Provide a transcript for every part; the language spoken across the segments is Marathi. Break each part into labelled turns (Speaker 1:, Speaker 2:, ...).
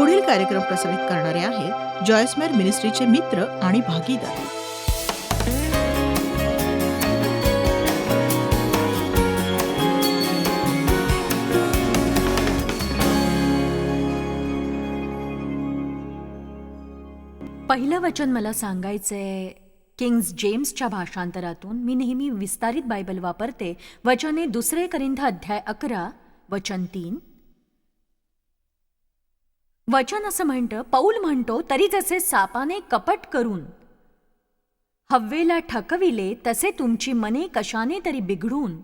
Speaker 1: पुढील कार्यक्रम प्रसारित करणारे आहेत जॉयस्मेर मिनिस्ट्रीचे मित्र आणि भागीदार.
Speaker 2: पहिलं वचन मला सांगायचंय किंग्स जेम्सच्या भाषांतरातून मी नेहमी विस्तारित बायबल वापरते. वचने दुसरे करिंध अध्याय अकरा वचन तीन. वचन असं म्हणतं पौल म्हणतो तरी जसे सापाने कपट करून हव्वेला ठकविले तसे तुमची मने कशाने तरी बिघडून.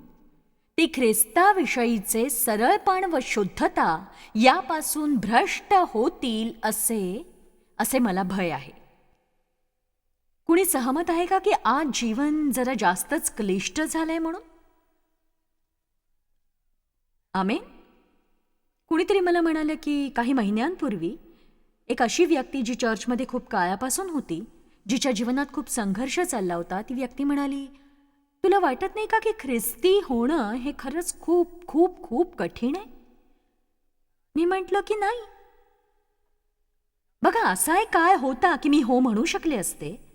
Speaker 2: ती ख्रिस्ताविषयीचे सरळपण व शुद्धता यापासून भ्रष्ट होतील असे असे मला भय आहे. कुणी सहमत आहे का की आज जीवन जरा जास्तच क्लिष्ट झालंय म्हणून? आमे कुणीतरी मला म्हणालं की काही महिन्यांपूर्वी एक अशी व्यक्ती जी चर्चमध्ये खूप काळापासून होती जिच्या जीवनात खूप संघर्ष चालला होता ती व्यक्ती म्हणाली तुला वाटत नाही का की ख्रिस्ती होणं हे खरंच खूप खूप खूप कठीण आहे? मी म्हटलं की नाही. बघा असा एक काळ होता की मी हो म्हणू शकले असते.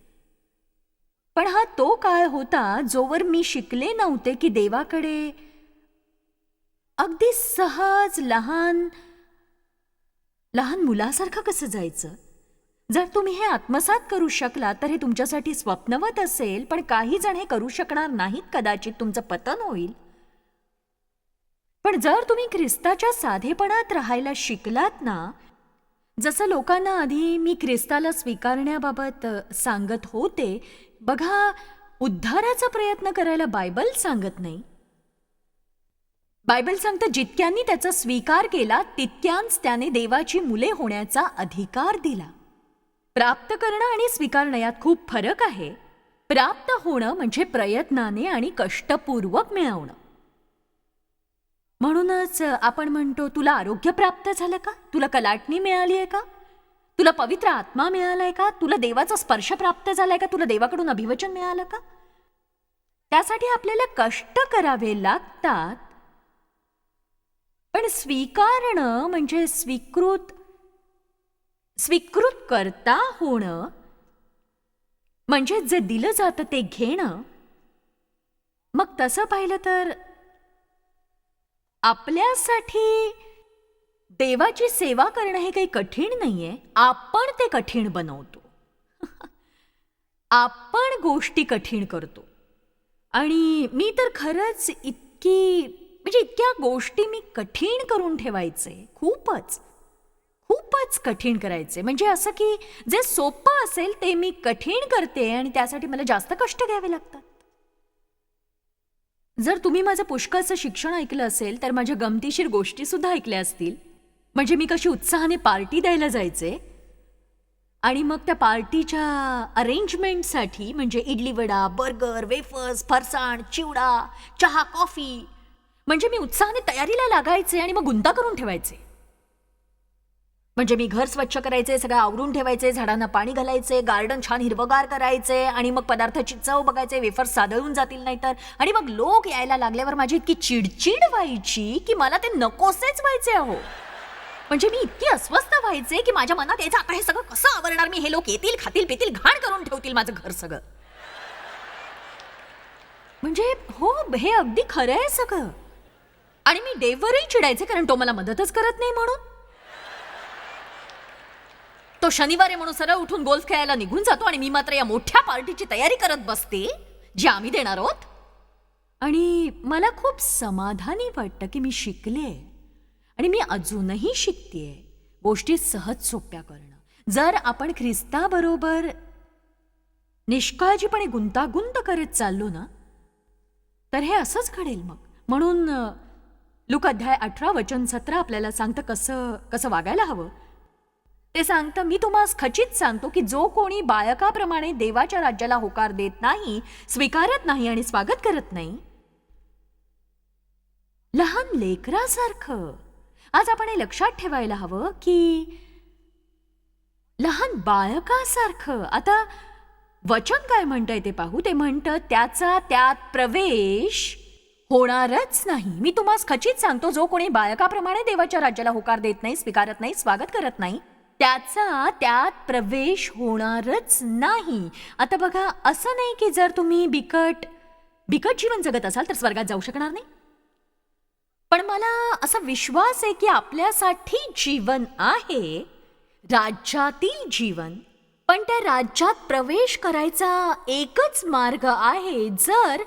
Speaker 2: पण हा तो काळ होता जोवर मी शिकले नव्हते की देवाकडे अगदी सहज लहान लहान मुलासारखं कसं जायचं? जर तुम्ही हे आत्मसात करू शकला तर हे तुमच्यासाठी स्वप्नवत असेल पण काही जण हे करू शकणार नाहीत कदाचित तुमचं पतन होईल. पण जर तुम्ही ख्रिस्ताच्या साधेपणात राहायला शिकलात ना जसं लोकांना आधी मी ख्रिस्ताला स्वीकारण्याबाबत सांगत होते बघा उद्धाराचा प्रयत्न करायला बायबल सांगत नाही. बायबल सांगतं जितक्यांनी त्याचा स्वीकार केला तितक्यांच त्याने देवाची मुले होण्याचा अधिकार दिला. प्राप्त करणं आणि स्वीकारणं यात खूप फरक आहे. प्राप्त होणं म्हणजे प्रयत्नाने आणि कष्टपूर्वक मिळवणं. म्हणूनच आपण म्हणतो तुला आरोग्य प्राप्त झालं का? तुला कलाटणी मिळाली आहे का? तुला पवित्र आत्मा मिळालाय का? तुला देवाचा स्पर्श प्राप्त झालाय का? तुला देवाकडून अभिवचन मिळालं का? त्यासाठी आपल्याला कष्ट करावे लागतात पण स्वीकारणं म्हणजे स्वीकृत स्वीकृत करता होणं म्हणजे जे दिलं जातं ते घेणं. मग तसं पाहिलं तर आपल्यासाठी देवाची सेवा करणं हे काही कठीण नाहीये. आपण ते कठीण बनवतो. आपण गोष्टी कठीण करतो. आणि मी तर खरंच इतकी म्हणजे इतक्या गोष्टी मी कठीण करून ठेवायचे. खूपच. खूपच कठीण करायचे. म्हणजे असं की जे सोपं असेल ते मी कठीण करते आणि त्यासाठी मला जास्त कष्ट घ्यावे लागतात. जर तुम्ही माझं पुष्कळचं शिक्षण ऐकलं असेल तर माझ्या गमतीशीर गोष्टीसुद्धा ऐकल्या असतील. म्हणजे मी कशी उत्साहाने पार्टी द्यायला जायचे आणि मग त्या पार्टीच्या अरेंजमेंटसाठी म्हणजे इडली वडा बर्गर वेफर्स फरसाण चिवडा चहा कॉफी म्हणजे मी उत्साहाने तयारीला लागायचे आणि मग गुंता करून ठेवायचे. म्हणजे मी घर स्वच्छ करायचे सगळं आवरून ठेवायचे झाडांना पाणी घालायचे गार्डन छान हिरवगार करायचे आणि मग पदार्थाची चव बघायचे वेफर सादळून जातील नाहीतर. आणि मग लोक यायला लागल्यावर माझी इतकी चिडचिड व्हायची की मला ते नकोसेच व्हायचे अहो. म्हणजे मी इतकी अस्वस्थ व्हायचे की माझ्या मनात याचं आता हे सगळं कसं आवरणार मी? हे लोक येतील खातील पितील घाण करून ठेवतील माझं घर सगळं. म्हणजे हो हे अगदी खरं आहे सगळं. आणि मी देववरही चिडायचे कारण तो मला मदतच करत नाही म्हणून. तो शनिवारी म्हणून सरळ उठून गोल्फ खेळायला निघून जातो आणि मी मात्र या मोठ्या पार्टीची तयारी करत बसते जी आम्ही देणार आहोत. आणि मला खूप समाधानी वाटतं की मी शिकले आणि मी अजूनही शिकतेय. गोष्टी सहज सोप्या करणं. जर आपण ख्रिस्ताबरोबर निष्काळजीपणे गुंतागुंत करत चाललो ना तर हे असंच घडेल मग. म्हणून लुक अध्याय अठरा वचन सतरा आपल्याला सांगतं कसं कसं वागायला हवं? ते सांगतं मी तुम्हाला खचित सांगतो की जो कोणी बाळकाप्रमाणे देवाच्या राज्याला होकार देत नाही स्वीकारत नाही आणि स्वागत करत नाही. लहान लेकरासारखं. आज आपण हे लक्षात ठेवायला हवं की लहान बाळकासारखं आता वचन काय म्हणतंय ते पाहू? ते म्हणतं त्याचा त्यात प्रवेश होणारच नाही. मी तुम्हाला खचित सांगतो जो कोणी बाळकाप्रमाणे देवाच्या राज्याला होकार देत नाही स्वीकारत नाही स्वागत करत नाही त्याचा त्यात प्रवेश होणारच नाही. आता बघा असं नाही की जर तुम्ही बिकट बिकट जीवन जगत असाल तर स्वर्गात जाऊ शकणार नाही. पण मला असा विश्वास आहे की आपल्यासाठी जीवन आहे राज्यातील जीवन पण त्या राज्यात प्रवेश करायचा एकच मार्ग आहे. जर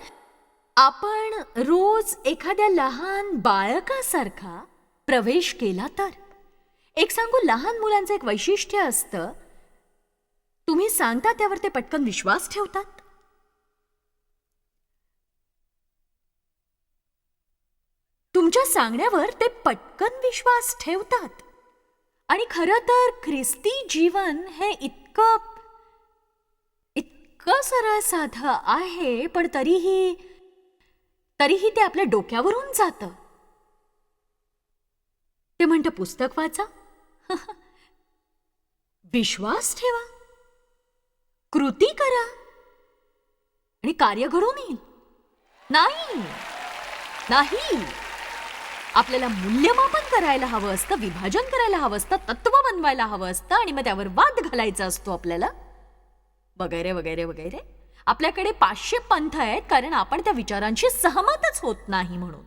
Speaker 2: आपण रोज एखाद्या लहान बाळकासारखा प्रवेश केला तर? एक सांगू लहान मुलांचं एक वैशिष्ट्य असतं तुम्ही सांगता त्यावर ते पटकन विश्वास ठेवतात? तुमच्या सांगण्यावर ते पटकन विश्वास ठेवतात. आणि खरं तर ख्रिस्ती जीवन हे इतकं इतकं सरळ साधं आहे पण तरीही तरीही ते आपल्या डोक्यावरून जातं. ते म्हणतं पुस्तक वाचा. विश्वास ठेवा. कृती करा. आणि कार्य घडून येईल. नाही. नाही. आपल्याला मूल्यमापन करायला हवं असतं विभाजन करायला हवं असतं तत्व बनवायला हवं असतं आणि मग त्यावर वाद घालायचा असतो आपल्याला. वगैरे वगैरे वगैरे. आपल्याकडे पाचशे पंथ आहेत कारण आपण त्या विचारांशी सहमतच होत नाही म्हणून.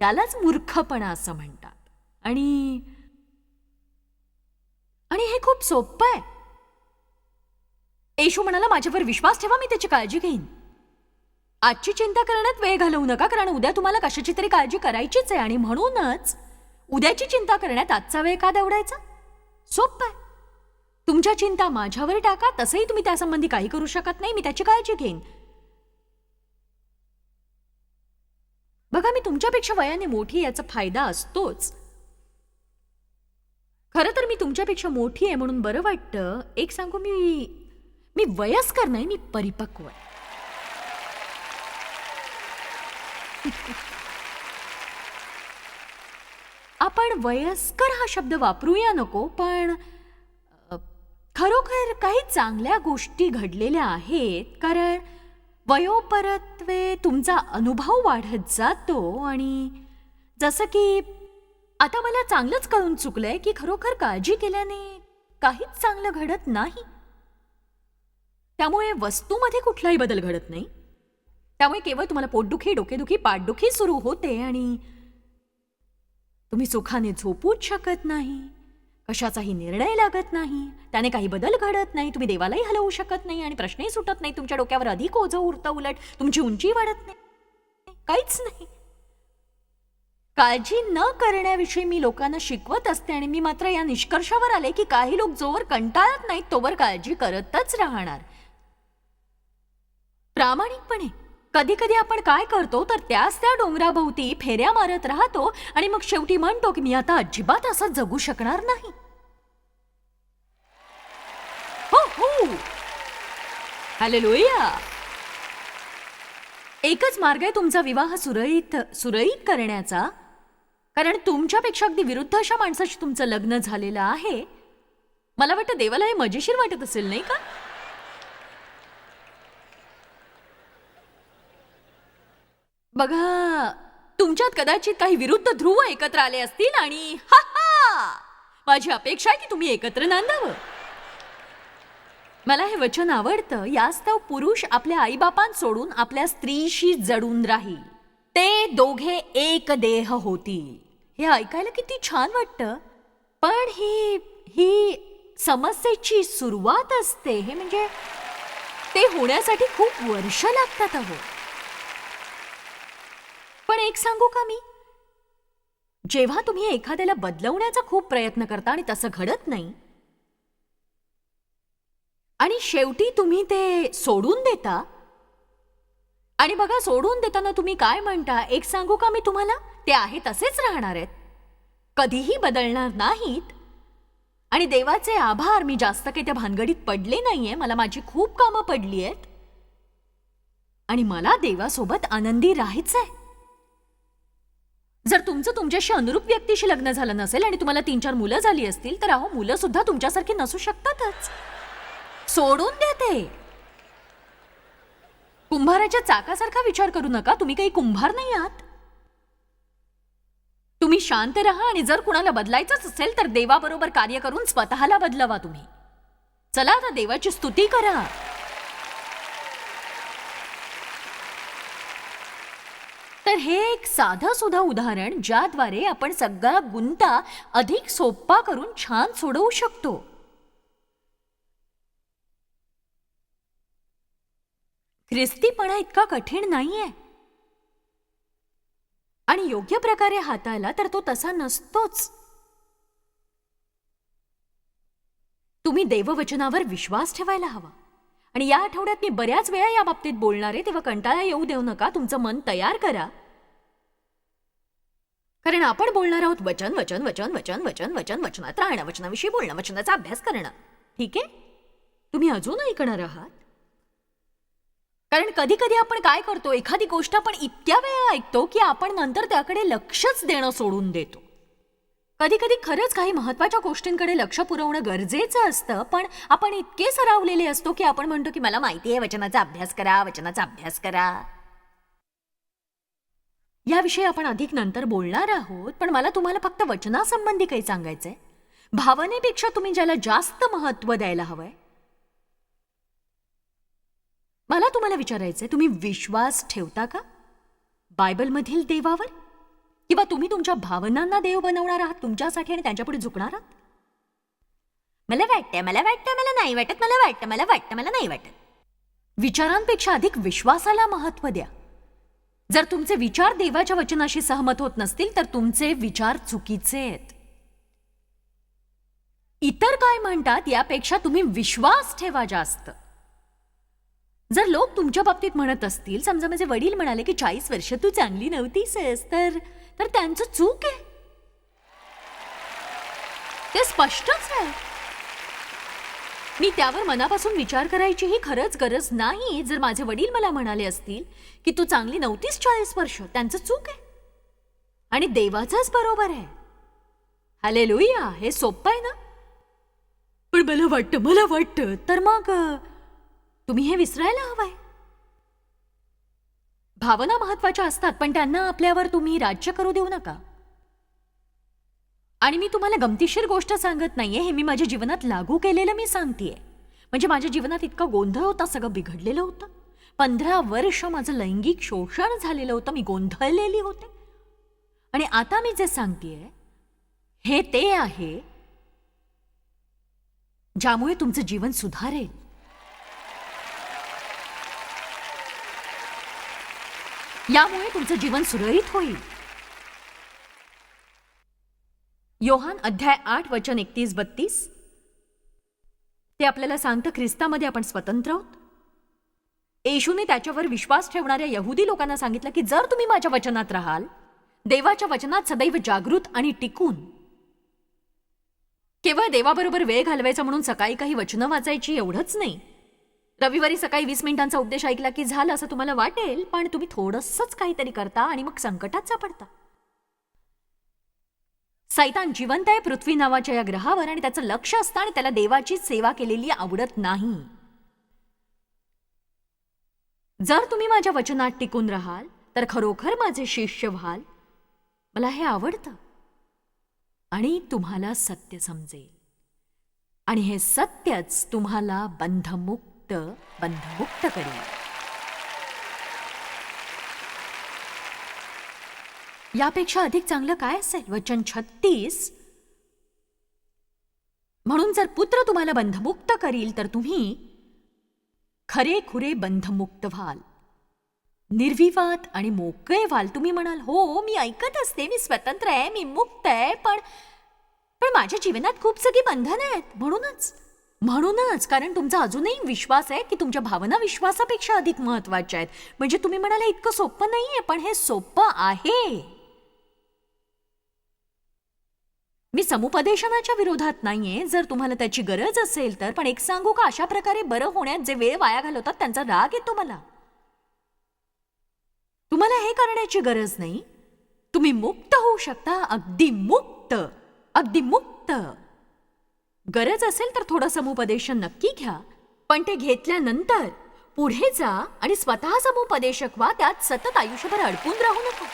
Speaker 2: यालाच मूर्खपणा असं म्हणतात. आणि आणि हे खूप सोपं आहे. येशू म्हणाला माझ्यावर विश्वास ठेवा मी त्याची काळजी घेईन. आजची चिंता करण्यात वेळ घालवू नका कारण उद्या तुम्हाला कशाची तरी काळजी करायचीच आहे. आणि म्हणूनच उद्याची चिंता करण्यात आजचा वेळ का दवडायचा? सोपं आहे. तुमच्या चिंता माझ्यावर टाका तसंही तुम्ही त्यासंबंधी काही करू शकत नाही मी त्याची काळजी घेईन. बघा मी तुमच्यापेक्षा वयाने मोठी याचा फायदा असतोच. खरं तर मी तुमच्यापेक्षा मोठी आहे म्हणून बरं वाटतं. एक सांगू मी मी वयस्कर नाही मी परिपक्व आहे. आपण वयस्कर हा शब्द वापरूया नको पण खरोखर काही चांगल्या गोष्टी घडलेल्या आहेत कारण वयोपरत्वे तुमचा अनुभव वाढत जातो आणि जसं की आता मला चांगलंच कळून चुकलंय की खरोखर काळजी केल्याने काहीच चांगलं घडत नाही. त्यामुळे वस्तूमध्ये कुठलाही बदल घडत नाही. त्यामुळे केवळ तुम्हाला पोटदुखी डोकेदुखी पाठदुखी सुरू होते आणि तुम्ही सुखाने झोपूच शकत नाही. कशाचाही निर्णय लागत नाही. त्याने काही बदल घडत नाही. तुम्ही देवालाही हलवू शकत नाही आणि प्रश्नही सुटत नाही. तुमच्या डोक्यावर अधिक ओझं उरतं उलट. तुमची उंची वाढत नाही. काहीच नाही. काळजी न करण्याविषयी मी लोकांना शिकवत असते आणि मी मात्र या निष्कर्षावर आले की काही लोक जोवर कंटाळत नाहीत तोवर काळजी करतच राहणार. प्रामाणिकपणे. कधी कधी आपण काय करतो तर त्याच त्या डोंगराभोवती फेऱ्या मारत राहतो आणि मग शेवटी म्हणतो की मी आता अजिबात असं जगू शकणार नाही. हो हो. एकच मार्ग आहे तुमचा विवाह सुरळीत सुरळीत करण्याचा. कारण तुमच्यापेक्षा अगदी विरुद्ध अशा माणसाशी तुमचं लग्न झालेलं आहे. मला वाटतं देवाला हे मजेशीर वाटत असेल नाही का? बघा तुमच्यात कदाचित काही विरुद्ध ध्रुव एकत्र आले असतील आणि हा हा! माझी अपेक्षा आहे की तुम्ही एकत्र नांदावं. मला हे वचन आवडतं यास्तव पुरुष आपल्या आईबापां सोडून आपल्या स्त्रीशी जडून राहील. ते दोघे एक देह होतील. हे ऐकायला किती छान वाटतं. पण ही ही समस्येची सुरुवात असते. हे म्हणजे ते होण्यासाठी खूप वर्ष लागतात अहो. एक सांगू का मी? जेव्हा तुम्ही एखाद्याला बदलवण्याचा खूप प्रयत्न करता आणि तसं घडत नाही आणि शेवटी तुम्ही ते सोडून देता आणि बघा सोडून देताना तुम्ही काय म्हणता? एक सांगू का मी तुम्हाला? ते आहे तसेच राहणार आहेत. कधीही बदलणार नाहीत. आणि देवाचे आभार मी जास्त काही त्या भानगडीत पडले नाहीये. मला माझी खूप कामं पडली आहेत. आणि मला देवासोबत आनंदी राहायचंय. जर तुमचं तुमच्याशी अनुरूप व्यक्तीशी लग्न झालं नसेल आणि तुम्हाला तीन चार मुलं झाली असतील तर अहो मुलं सुद्धा तुमच्यासारखी नसू शकतातच. सोडून द्या ते. कुंभाराच्या चाकासारखा विचार करू नका तुम्ही काही कुंभार नाही आहात. तुम्ही शांत राहा आणि जर कुणाला बदलायचंच असेल तर देवाबरोबर कार्य करून स्वतःला बदलवा तुम्ही. चला आता देवाची स्तुती करा. तर हे एक साधं सुद्धा उदाहरण ज्याद्वारे आपण सगळा गुंता अधिक सोपा करून छान सोडवू शकतो. ख्रिस्तीपणा इतका कठीण नाहीये. आणि योग्य प्रकारे हाताळला तर तो तसा नसतोच. तुम्ही देववचनावर विश्वास ठेवायला हवा. आणि या आठवड्यात मी बऱ्याच वेळा या बाबतीत बोलणार आहे तेव्हा कंटाळा येऊ देऊ नका तुमचं मन तयार करा. कारण आपण बोलणार आहोत वचन वचन वचन वचन वचन वचन वचनात राहणं वचनाविषयी बोलणं वचनाचा अभ्यास करणं. ठीक आहे? तुम्ही अजून ऐकणार आहात? कारण कधी कधी आपण काय करतो एखादी गोष्ट आपण इतक्या वेळा ऐकतो की आपण नंतर त्याकडे लक्षच देणं सोडून देतो. कधी कधी खरंच काही महत्त्वाच्या गोष्टींकडे लक्ष पुरवणं गरजेचं असतं पण आपण इतके सरावलेले असतो की आपण म्हणतो की मला माहिती आहे वचनाचा अभ्यास करा वचनाचा अभ्यास करा. याविषयी आपण अधिक नंतर बोलणार आहोत पण मला तुम्हाला फक्त वचनासंबंधी काही सांगायचंय. भावनेपेक्षा तुम्ही ज्याला जास्त महत्त्व द्यायला हवंय मला तुम्हाला विचारायचंय तुम्ही विश्वास ठेवता का? बायबलमधील देवावर? किंवा तुम्ही तुमच्या भावनांना देव बनवणार आहात तुमच्यासाठी आणि त्यांच्यापुढे झुकणार आहात? मला वाटतंय मला वाटतं मला नाही वाटत मला वाटतं मला वाटतं मला नाही वाटत. विचारांपेक्षा अधिक विश्वासाला महत्त्व द्या. जर तुमचे विचार देवाच्या वचनाशी सहमत होत नसतील तर तुमचे विचार चुकीचे आहेत. इतर काय म्हणतात यापेक्षा तुम्ही विश्वास ठेवा जास्त. जर लोक तुमच्या बाबतीत म्हणत असतील समजा माझे वडील म्हणाले की चाळीस वर्ष तू चांगली नव्हतीस तर तर त्यांचं चूक आहे. ते स्पष्टच आहे. मी त्यावर मनापासून विचार करायचीही खरंच गरज नाही जर माझे वडील मला म्हणाले असतील की तू चांगली नव्हतीस चाळीस वर्ष त्यांचं चूक आहे. आणि देवाचंच बरोबर आहे. हले लुईया हे सोपं आहे ना? पण मला वाटतं मला वाटतं तर मग तुम्ही हे विसरायला हवंय. भावना महत्त्वाच्या असतात पण त्यांना आपल्यावर तुम्ही राज्य करू देऊ नका. आणि मी तुम्हाला गमतीशीर गोष्ट सांगत नाहीये हे मी माझ्या जीवनात लागू केलेलं मी सांगतेय. म्हणजे माझ्या जीवनात इतका गोंधळ होता सगळं बिघडलेलं होतं. पंधरा वर्ष माझं लैंगिक शोषण झालेलं होतं मी गोंधळलेली होते. आणि आता मी जे सांगतेय हे ते आहे ज्यामुळे तुमचं जीवन सुधारेल. यामुळे तुमचं जीवन सुरळीत होईल. योहान अध्याय आठ वचन एकतीस बत्तीस. ते आपल्याला सांगतं ख्रिस्तामध्ये आपण स्वतंत्र आहोत. येशूने त्याच्यावर विश्वास ठेवणाऱ्या यहुदी लोकांना सांगितलं की जर तुम्ही माझ्या वचनात राहाल देवाच्या वचनात सदैव जागृत आणि टिकून केवळ देवाबरोबर वेळ घालवायचा म्हणून सकाळी काही वचनं वाचायची एवढंच नाही. रविवारी सकाळी वीस मिनिटांचा उपदेश ऐकला की झालं असं तुम्हाला वाटेल पण तुम्ही थोडंसंच काहीतरी करता आणि मग संकटात सापडता. सैतान जिवंत आहे पृथ्वी नावाच्या या ग्रहावर आणि त्याचं लक्ष असतं आणि त्याला देवाची सेवा केलेली आवडत नाही. जर तुम्ही माझ्या वचनात टिकून राहाल तर खरोखर माझे शिष्य व्हाल. मला हे आवडतं. आणि तुम्हाला सत्य समजेल. आणि हे सत्यच तुम्हाला बंधमुक्त बंधमुक्त करेल. यापेक्षा अधिक चांगलं काय असेल? वचन छत्तीस. म्हणून जर पुत्र तुम्हाला बंधमुक्त करील तर तुम्ही खरे खुरे बंधमुक्त व्हाल. निर्विवाद आणि मोकळे व्हाल. तुम्ही म्हणाल हो मी ऐकत असते मी स्वतंत्र आहे मी मुक्त आहे पण पण माझ्या जीवनात खूप सगळी बंधनं आहेत. म्हणूनच म्हणूनच कारण तुमचा अजूनही विश्वास आहे की तुमच्या भावना विश्वासापेक्षा अधिक महत्त्वाच्या आहेत. म्हणजे तुम्ही म्हणाला इतकं सोपं नाही आहे पण हे सोपं आहे. मी समुपदेशनाच्या विरोधात नाहीये. जर तुम्हाला त्याची गरज असेल तर पण एक सांगू का? अशा प्रकारे बरं होण्यात जे वेळ वाया घालवतात त्यांचा राग येतो मला. तुम्हाला हे करण्याची गरज नाही. तुम्ही मुक्त होऊ शकता. अगदी मुक्त. अगदी मुक्त. गरज असेल तर थोडं समुपदेशन नक्की घ्या. पण ते घेतल्यानंतर पुढे जा आणि स्वतः समुपदेशक व्हा. त्यात सतत आयुष्यभर अडकून राहू नका.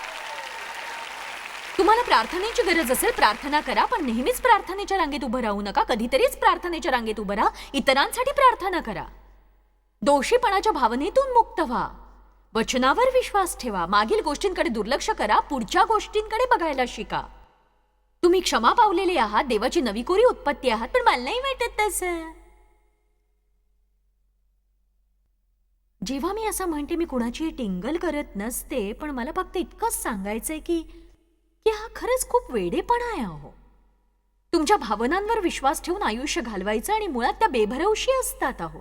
Speaker 2: तुम्हाला प्रार्थनेची गरज असेल प्रार्थना करा पण नेहमीच प्रार्थनेच्या रांगेत उभं राहू नका. कधीतरीच प्रार्थनेच्या रांगेत उभं राहा. इतरांसाठी प्रार्थना करा. दोषीपणाच्या भावनेतून मुक्त व्हा. वचनावर विश्वास ठेवा. मागील गोष्टींकडे दुर्लक्ष करा. पुढच्या गोष्टींकडे बघायला शिका. तुम्ही क्षमा पावलेले आहात. देवाची नवी कोरी उत्पत्ती आहात. पण मला नाही वाटत तसं. जेव्हा मी असं म्हणते मी कुणाची टिंगल करत नसते पण मला फक्त इतकंच सांगायचंय की की हा खरंच खूप वेडेपणा आहे अहो. तुमच्या भावनांवर विश्वास ठेवून आयुष्य घालवायचं आणि मुळात त्या बेभरवशी असतात अहो.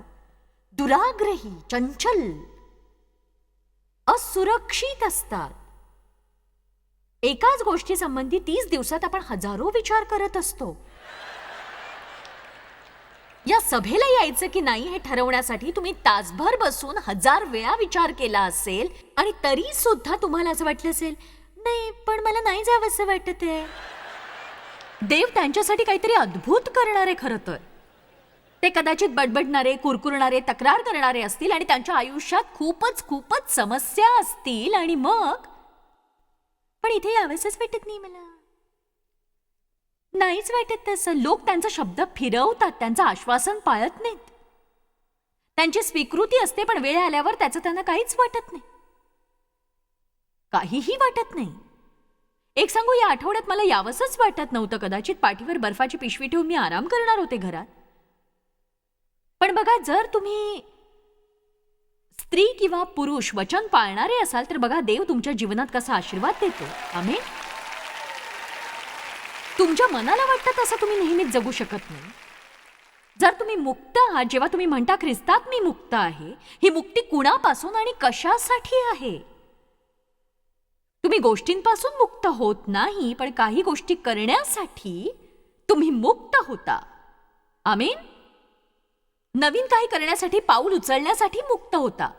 Speaker 2: दुराग्रही चंचल असुरक्षित असतात. एकाच गोष्टी संबंधी तीस दिवसात आपण हजारो विचार करत असतो. या सभेला यायचं की नाही हे ठरवण्यासाठी तुम्ही तासभर बसून हजार वेळा विचार केला असेल आणि तरी सुद्धा तुम्हाला असं वाटलं असेल नाही पण मला नाही जावंसं वाटत आहे. देव त्यांच्यासाठी काहीतरी अद्भुत करणारे खरं तर. ते कदाचित बडबडणारे कुरकुरणारे तक्रार करणारे असतील आणि त्यांच्या आयुष्यात खूपच खूपच समस्या असतील आणि मग? पण इथे यावंसच वाटत नाही मला. नाहीच वाटत तसं. लोक त्यांचा शब्द फिरवतात त्यांचं आश्वासन पाळत नाहीत. त्यांची स्वीकृती असते पण वेळ आल्यावर त्याचं त्यांना काहीच वाटत नाही. काहीही वाटत नाही. एक सांगू या आठवड्यात मला यावंसच वाटत नव्हतं कदाचित पाठीवर बर्फाची पिशवी ठेवून मी आराम करणार होते घरात. पण बघा जर तुम्ही स्त्री किंवा पुरुष वचन पाळणारे असाल तर बघा देव तुमच्या जीवनात कसा आशीर्वाद देतो. आम्ही तुमच्या मनाला वाटतं तसं तुम्ही नेहमीच जगू शकत नाही. जर तुम्ही मुक्त आहात जेव्हा तुम्ही म्हणता ख्रिस्तात मी मुक्त आहे ही मुक्ती कुणापासून आणि कशासाठी आहे? तुम्ही गोष्टींपासून मुक्त होत नाही पण काही गोष्टी करण्यासाठी तुम्ही मुक्त होता. आमीन? नवीन काही करण्यासाठी पाऊल उचलण्यासाठी मुक्त होता.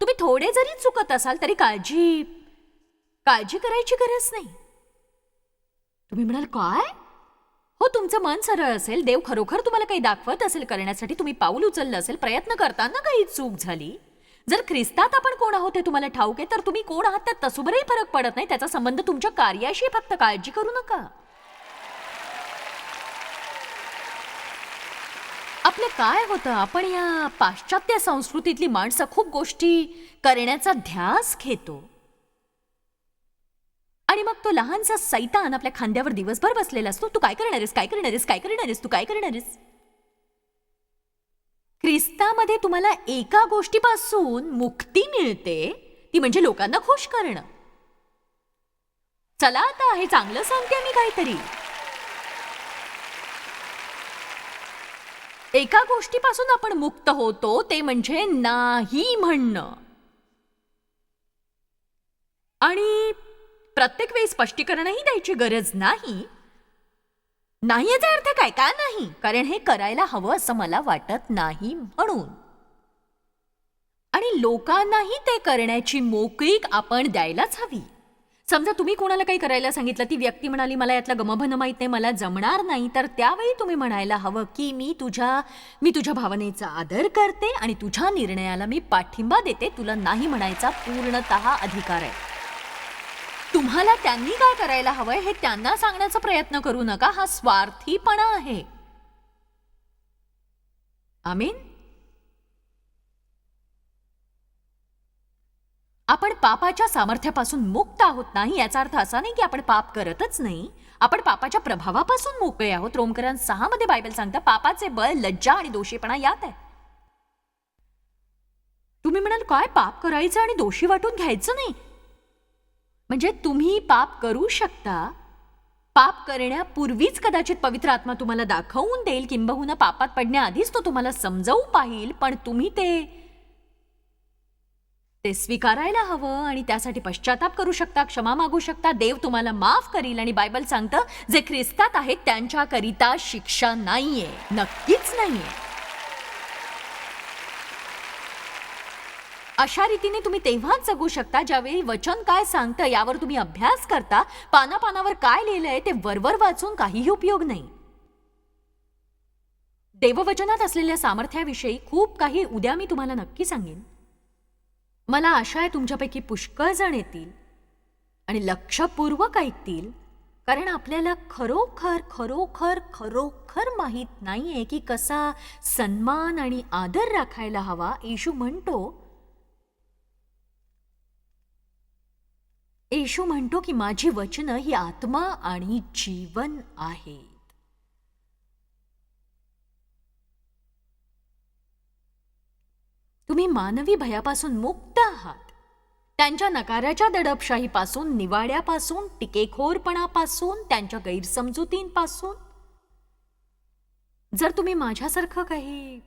Speaker 2: तुम्ही थोडे जरी चुकत असाल तरी काळजी काळजी करायची गरज नाही. तुम्ही म्हणाल काय? हो तुमचं मन सरळ असेल देव खरोखर तुम्हाला काही दाखवत असेल करण्यासाठी तुम्ही पाऊल उचललं असेल प्रयत्न करताना काही चूक झाली. जर ख्रिस्तात आपण कोण आहोत हे तुम्हाला ठाऊक आहे तर तुम्ही कोण आहात त्यात तसुभरही फरक पडत नाही. त्याचा संबंध तुमच्या कार्याशी फक्त काळजी करू नका. आपलं काय होतं? आपण या पाश्चात्य संस्कृतीतली माणसं खूप गोष्टी करण्याचा ध्यास घेतो. आणि मग तो लहानसा सैतान आपल्या खांद्यावर दिवसभर बसलेला असतो. तू काय करणारेस काय करणारेस काय करणार आहेस? तू काय करणारेस ख्रिस्तामध्ये तुम्हाला एका गोष्टीपासून मुक्ती मिळते ती म्हणजे लोकांना खुश करणं. चला आता हे चांगलं सांगते मी काहीतरी. एका गोष्टीपासून आपण मुक्त होतो ते म्हणजे नाही म्हणणं. आणि प्रत्येक वेळी स्पष्टीकरणही द्यायची गरज नाही नाही याचा अर्थ काय? का नाही? कारण हे करायला हवं असं मला वाटत नाही म्हणून. आणि लोकांनाही ते करण्याची मोकळीक आपण द्यायलाच हवी. समजा तुम्ही कोणाला काही करायला सांगितलं ती व्यक्ती म्हणाली मला यातलं गमभन माहीत नाही मला जमणार नाही तर त्यावेळी तुम्ही म्हणायला हवं की मी तुझ्या मी तुझ्या भावनेचा आदर करते आणि तुझ्या निर्णयाला मी पाठिंबा देते. तुला नाही म्हणायचा पूर्णत अधिकार आहे. तुम्हाला त्यांनी काय करायला हवंय हे त्यांना सांगण्याचा प्रयत्न करू नका. हा स्वार्थीपणा आहे. आमीन? आपण पापाच्या सामर्थ्यापासून मुक्त आहोत नाही याचा अर्थ असा नाही की आपण पाप करतच नाही. आपण पापाच्या प्रभावापासून मोकळे आहोत. रोमकरण सहा मध्ये बायबल सांगता पापाचे बळ लज्जा आणि दोषीपणा यात आहे. तुम्ही म्हणाल काय पाप करायचं आणि दोषी वाटून घ्यायचं नाही? म्हणजे तुम्ही पाप करू शकता. पाप करण्यापूर्वीच कदाचित पवित्र आत्मा तुम्हाला दाखवून देईल किंबहुना पापात पडण्याआधीच तो तुम्हाला समजावू पाहिल पण तुम्ही ते ते स्वीकारायला हवं आणि त्यासाठी पश्चाताप करू शकता क्षमा मागू शकता देव तुम्हाला माफ करील आणि बायबल सांगतं जे ख्रिस्तात आहेत त्यांच्याकरिता शिक्षा नाहीये नक्कीच नाहीये. अशा रीतीने तुम्ही तेव्हाच जगू शकता ज्यावेळी वचन काय सांगतं यावर तुम्ही अभ्यास करता. पानापानावर काय लिहिलंय ते वरवर वाचून काहीही उपयोग नाही. देववचनात असलेल्या सामर्थ्याविषयी खूप काही उद्या मी तुम्हाला नक्की सांगेन. मला आशा आहे तुमच्यापैकी पुष्कळ जण येतील आणि लक्षपूर्वक ऐकतील कारण आपल्याला खरोखर खरोखर खरोखर माहीत नाही आहे की कसा सन्मान आणि आदर राखायला हवा. येशू म्हणतो येशू म्हणतो की माझी वचनं ही आत्मा आणि जीवन आहेत. तुम्ही मानवी भयापासून मुक्त आहात. त्यांच्या नकाराच्या दडपशाहीपासून निवाड्यापासून टिकेखोरपणापासून त्यांच्या गैरसमजुतींपासून. जर तुम्ही माझ्यासारखं काही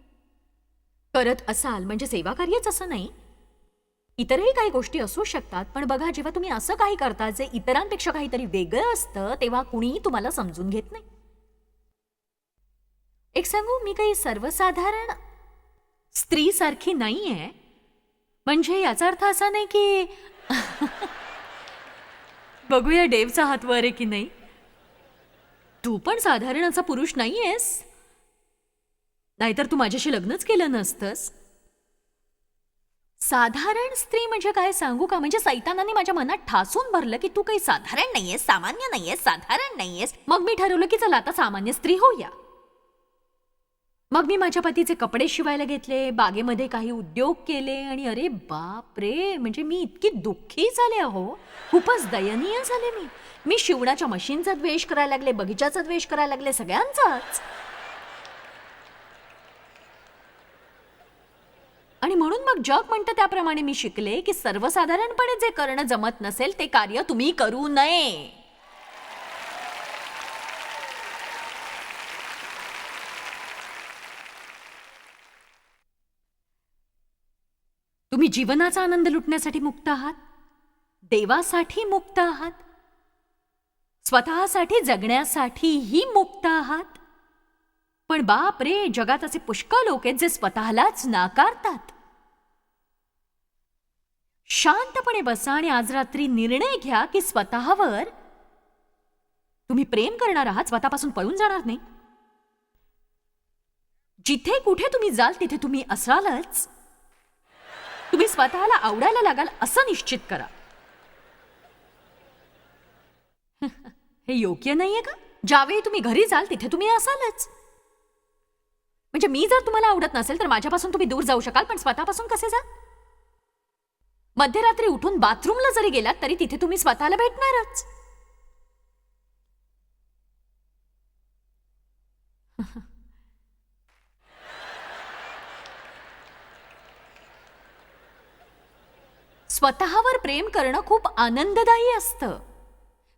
Speaker 2: करत असाल म्हणजे सेवा कार्यच असं नाही इतरही काही गोष्टी असू शकतात पण बघा जेव्हा तुम्ही असं काही करता जे इतरांपेक्षा काहीतरी वेगळं असतं तेव्हा कुणीही तुम्हाला समजून घेत नाही. एक सांगू? मी काही सर्वसाधारण स्त्रीसारखी नाही आहे म्हणजे याचा अर्थ असा नाही की बघूया डेवचा हात वर आहे की नाही. तू पण साधारण असा पुरुष नाही आहेस नाहीतर तू माझ्याशी लग्नच केलं नसतंस. साधारण स्त्री म्हणजे काय सांगू का? म्हणजे सैतानाने माझ्या मनात ठासून भरलं की तू काही साधारण नाहीयेस सामान्य नाहीयेस साधारण नाहीयेस. मग मी ठरवलं की चला आता सामान्य स्त्री होऊया. मग मी माझ्या पतीचे कपडे शिवायला घेतले बागेमध्ये काही उद्योग केले आणि अरे बाप रे म्हणजे मी इतकी दुःखी झाले अहो. खूपच दयनीय झाले मी. मी शिवणाच्या मशीनचा द्वेष करायला लागले बगीचाचा द्वेष करायला लागले सगळ्यांचाच. आणि म्हणून मग जग म्हणतं त्याप्रमाणे मी शिकले की सर्वसाधारणपणे जे करणं जमत नसेल ते कार्य तुम्ही करू नये. तुम्ही जीवनाचा आनंद लुटण्यासाठी मुक्त आहात? देवासाठी मुक्त आहात? स्वतःसाठी जगण्यासाठीही मुक्त आहात? पण बाप रे जगात असे पुष्कळ लोक आहेत जे स्वतःलाच नाकारतात. शांतपणे बसा आणि आज रात्री निर्णय घ्या की स्वतःवर तुम्ही प्रेम करणार आहात स्वतःपासून पळून जाणार नाही. जिथे कुठे तुम्ही जाल तिथे तुम्ही असालच. तुम्ही स्वतःला आवडायला लागाल असं निश्चित करा. हे योग्य नाहीये का? ज्यावेळी तुम्ही घरी जाल तिथे तुम्ही असालच. म्हणजे मी जर तुम्हाला आवडत नसेल तर माझ्यापासून तुम्ही दूर जाऊ शकाल पण स्वतःपासून कसे जा मध्यरात्री उठून बाथरूमला जरी गेलात तरी तिथे तुम्ही स्वतःला भेटणारच. स्वतःवर प्रेम करणं खूप आनंददायी असतं.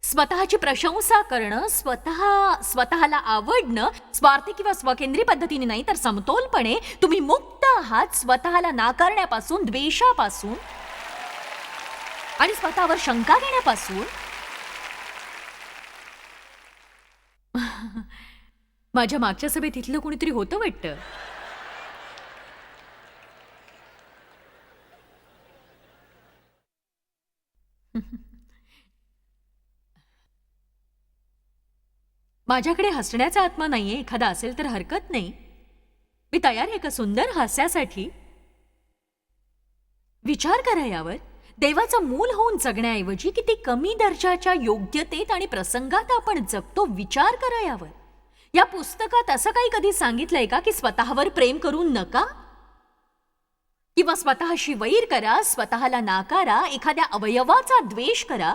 Speaker 2: स्वतःची प्रशंसा करणं स्वतः स्वतःला आवडणं स्वार्थी किंवा स्वकेंद्री पद्धतीने नाही तर समतोलपणे तुम्ही मुक्त आहात स्वतःला नाकारण्यापासून द्वेषापासून. आणि स्वतःवर शंका घेण्यापासून? माझ्या मागच्या सभेत इथलं कोणीतरी होतं वाटतं? माझ्याकडे हसण्याचा आत्मा नाहीये एखादा असेल तर हरकत नाही. मी तयार आहे का सुंदर हास्यासाठी? विचार करा यावर. देवाचं मूल होऊन जगण्याऐवजी किती कमी दर्जाच्या योग्यतेत आणि प्रसंगात आपण जगतो विचार करा यावर या पुस्तकात असं काही कधी सांगितलंय का की स्वतःवर प्रेम करू नका? किंवा स्वतःशी वैर करा स्वतःला नाकारा एखाद्या अवयवाचा द्वेष करा?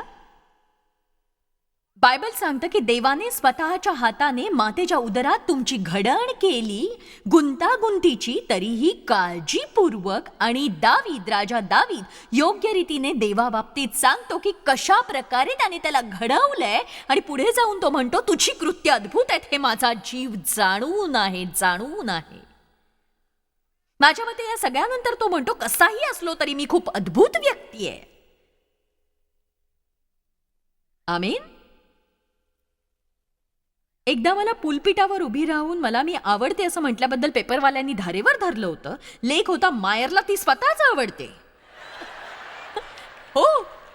Speaker 2: बायबल सांगतं की देवाने स्वतःच्या हाताने मातेच्या उदरात तुमची घडण केली. गुंतागुंतीची तरीही काळजीपूर्वक आणि दावीद राजा दावीद योग्य रीतीने देवाबाबतीत सांगतो की कशा प्रकारे त्याने त्याला घडवलंय आणि पुढे जाऊन तो म्हणतो तुझी कृत्य अद्भुत आहेत हे माझा जीव जाणून आहे जाणून आहे. माझ्या मते या सगळ्यानंतर तो म्हणतो कसाही असलो तरी मी खूप अद्भुत व्यक्ती आहे. आमीन. एकदा मला पुलपिटावर उभी राहून मला मी आवडते असं म्हटल्याबद्दल पेपरवाल्यांनी धारेवर धरलं होतं. लेख होता मायरला ती स्वतःच आवडते. हो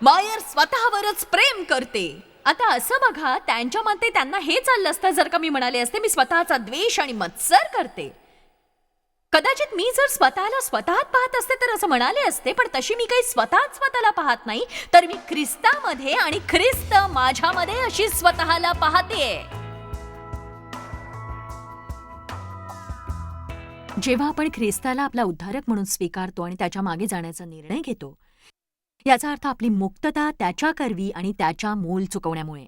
Speaker 2: मायर स्वतःवरच प्रेम करते. आता असं बघा त्यांच्या मते त्यांना हे चाललं असतं जर का मी म्हणाले असते मी स्वतःचा द्वेष आणि मत्सर करते. कदाचित मी जर स्वतःला स्वतःत पाहत असते तर असं म्हणाले असते पण तशी मी काही स्वतःच स्वतःला पाहत नाही तर मी ख्रिस्तामध्ये आणि ख्रिस्त माझ्यामध्ये अशी स्वतःला पाहते जेव्हा आपण ख्रिस्ताला आपला उद्धारक म्हणून स्वीकारतो आणि त्याच्यामागे जाण्याचा निर्णय घेतो याचा अर्थ आपली मुक्तता त्याच्या करवी आणि त्याच्या मोल चुकवण्यामुळे.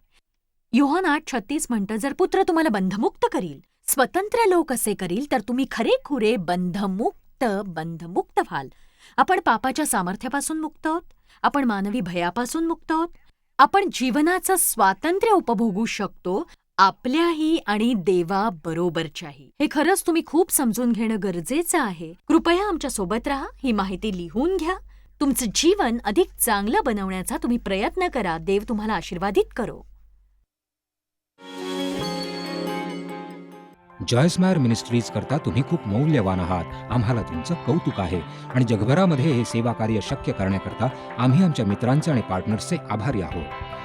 Speaker 2: योहन आठ छत्तीस म्हणतं जर पुत्र तुम्हाला बंधमुक्त करील स्वतंत्र लोक असे करील तर तुम्ही खरेखुरे बंधमुक्त बंधमुक्त व्हाल. आपण पापाच्या सामर्थ्यापासून मुक्त आहोत आपण मानवी भयापासून मुक्त आहोत आपण जीवनाचं स्वातंत्र्य उपभोगू शकतो आपल्याही आणि देवा बरोबरच्याही. हे खरंच तुम्ही खूप समजून घेणं गरजेचं आहे. कृपया आमच्यासोबत राहा ही माहिती लिहून घ्या. तुमचं जीवन अधिक चांगलं बनवण्याचा तुम्ही प्रयत्न करा. देव तुम्हाला आशीर्वादित करो.
Speaker 3: जॉयस्मायर मिनिस्ट्रीज करता तुम्ही खूप मौल्यवान आहात. आम्हाला तुमचं कौतुक आहे. आणि जगभरामध्ये हे सेवा कार्य शक्य करण्याकरता आम्ही आमच्या मित्रांचे आणि पार्टनर्सचे आभारी आहोत.